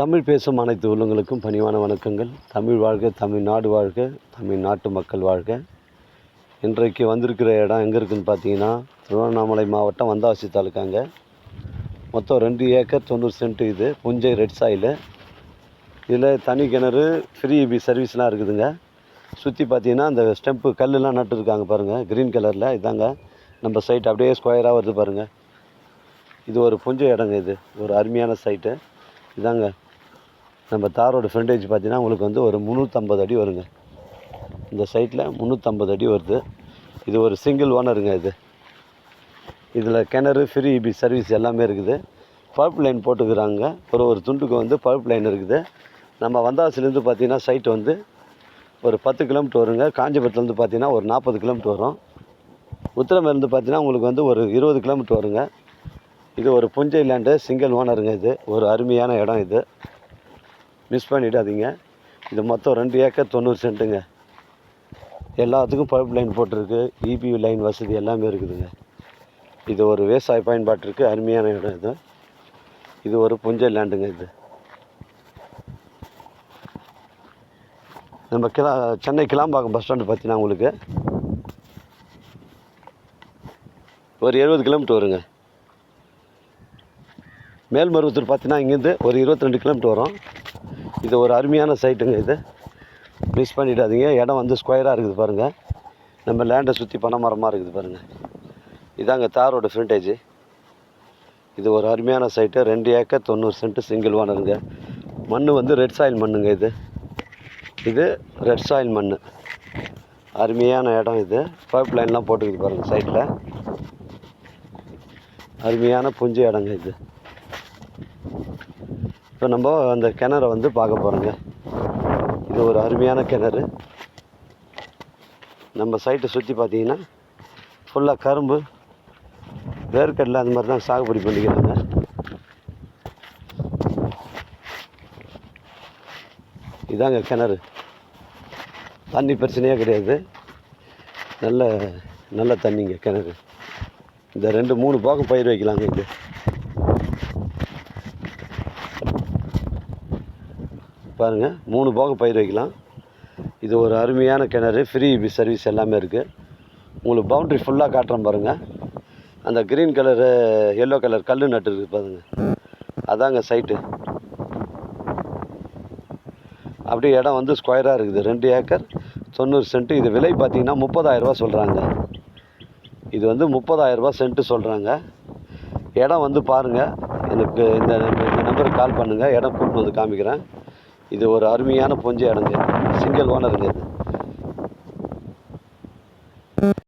தமிழ் பேசும் அனைத்து உள்ளங்களுக்கும் பணிவான வணக்கங்கள். தமிழ் வாழ்க தமிழ்நாடு வாழ்க தமிழ்நாட்டு மக்கள் வாழ்க. இன்றைக்கு வந்திருக்கிற இடம் எங்கே இருக்குதுன்னு பார்த்தீங்கன்னா திருவண்ணாமலை மாவட்டம் வந்தாசி தாலுக்காங்க. மொத்தம் ரெண்டு ஏக்கர் தொண்ணூறு சென்ட் இது புஞ்சை ரெட் சாயிலு இதில் தனி கிணறு ஃப்ரீ இபி சர்வீஸ்லாம் இருக்குதுங்க. சுற்றி பார்த்தீங்கன்னா அந்த ஸ்டெம்ப்பு கல்லுலாம் நட்டுருக்காங்க பாருங்கள் க்ரீன் கலரில் இதாங்க நம்ம சைட் அப்படியே ஸ்கொயராக வருது பாருங்கள் இது ஒரு புஞ்சை இடங்க இது ஒரு அருமையான சைட்டு இதாங்க நம்ம தாரோட ஃப்ரண்டேஜ் பார்த்தீங்கன்னா உங்களுக்கு வந்து ஒரு முந்நூற்றம்பது அடி வருங்க. இந்த சைட்டில் முந்நூற்றம்பது அடி வருது. இது ஒரு சிங்கிள் ஓனருங்க இது. இதில் கிணறு ஃப்ரீ இபி சர்வீஸ் எல்லாமே இருக்குது. பல்ப் லைன் போட்டுக்கிறாங்க. ஒரு ஒரு துண்டுக்கு வந்து பல்ப் லைன் இருக்குது. நம்ம வந்தாசிலேருந்து பார்த்தீங்கன்னா சைட் வந்து ஒரு பத்து கிலோமீட்டர் வருங்க. காஞ்சிபுரத்துலேருந்து பார்த்தீங்கன்னா ஒரு நாற்பது கிலோமீட்டர் வரும். உத்திரமேருந்து பார்த்தீங்கன்னா உங்களுக்கு வந்து ஒரு இருபது கிலோமீட்டர் வருங்க. இது ஒரு புஞ்சை லேண்டு சிங்கிள் ஓனருங்க இது. ஒரு அருமையான இடம் இது. மிஸ் பண்ணிடாதீங்க. இது மொத்தம் ரெண்டு ஏக்கர் தொண்ணூறு சென்ட்டுங்க. எல்லாத்துக்கும் பைப் லைன் போட்டிருக்கு. இபி லைன் வசதி எல்லாமே இருக்குதுங்க. இது ஒரு விவசாய பயன்பாட்டிற்கு அருமையான இடம் இது. இது ஒரு புஞ்சல் லேண்டுங்க இது. நம்ம கிளா சென்னை கிளாம்பாக்கம் பஸ் ஸ்டாண்டு பார்த்தீங்கன்னா உங்களுக்கு. ஒரு எழுபது கிலோமீட்டர் வருங்க. மேல்மருவத்தூர் பார்த்தீங்கன்னா இங்கேருந்து ஒரு இருபத்தி ரெண்டு கிலோமீட்டர் வரும். இது ஒரு அருமையான சைட்டுங்க இது. மிஸ் பண்ணிடாதீங்க. இடம் வந்து ஸ்கொயராக இருக்குது பாருங்கள் நம்ம லேண்டை சுற்றி பனை மரமாக இருக்குது பாருங்கள் இதாங்க தாரோட ஃப்ரண்டேஜ் இது ஒரு அருமையான சைட்டு ரெண்டு ஏக்கர் தொண்ணூறு சென்ட்டு சிங்கிள் ஓனருங்க மண் வந்து ரெட் சாயில் மண்ணுங்க இது. இது ரெட் சாயில் மண் அருமையான இடம் இது. பைப் லைன்லாம் போட்டுக்குது பாருங்கள் சைட்டில் அருமையான புஞ்ச இடங்க இது. இப்போ நம்ம அந்த கிணறை வந்து பார்க்க போகிறோங்க இது ஒரு அருமையான கிணறு. நம்ம சைட்டை சுற்றி பார்த்தீங்கன்னா ஃபுல்லாக கரும்பு வேர்க்கடலை அந்த மாதிரி தான் சாகுபடி பண்ணிக்கிறாங்க. இதாங்க கிணறு. தண்ணி பிரச்சனையே கிடையாது. நல்ல நல்ல தண்ணிங்க கிணறு. இந்த ரெண்டு மூணு போகம் பயிர் வைக்கலாங்க இங்கே. பாருங்கள் மூணு போக பயிர் வைக்கலாம். இது ஒரு அருமையான கிணறு. ஃப்ரீ சர்வீஸ் எல்லாமே இருக்குது உங்களுக்கு பவுண்ட்ரி ஃபுல்லாக காட்டுறேன் பாருங்கள் அந்த க்ரீன் கலரு எல்லோ கலர் கல் நட்டு இருக்குது பாருங்க. அதாங்க சைட்டு அப்படியே இடம் வந்து ஸ்கொயராக இருக்குது. ரெண்டு ஏக்கர் தொண்ணூறு சென்ட்டு இது விலை பார்த்தீங்கன்னா முப்பதாயிரரூபா சொல்கிறாங்க இது வந்து முப்பதாயிரரூபா சென்ட்டு சொல்கிறாங்க இடம் வந்து பாருங்கள் எனக்கு இந்த இந்த நம்பருக்கு கால் பண்ணுங்கள் இடம் கூப்பிட்டு வந்து காமிக்கிறேன். இது ஒரு அருமையான பூஞ்சை இடங்க சிங்கிள் ஓனருங்க இது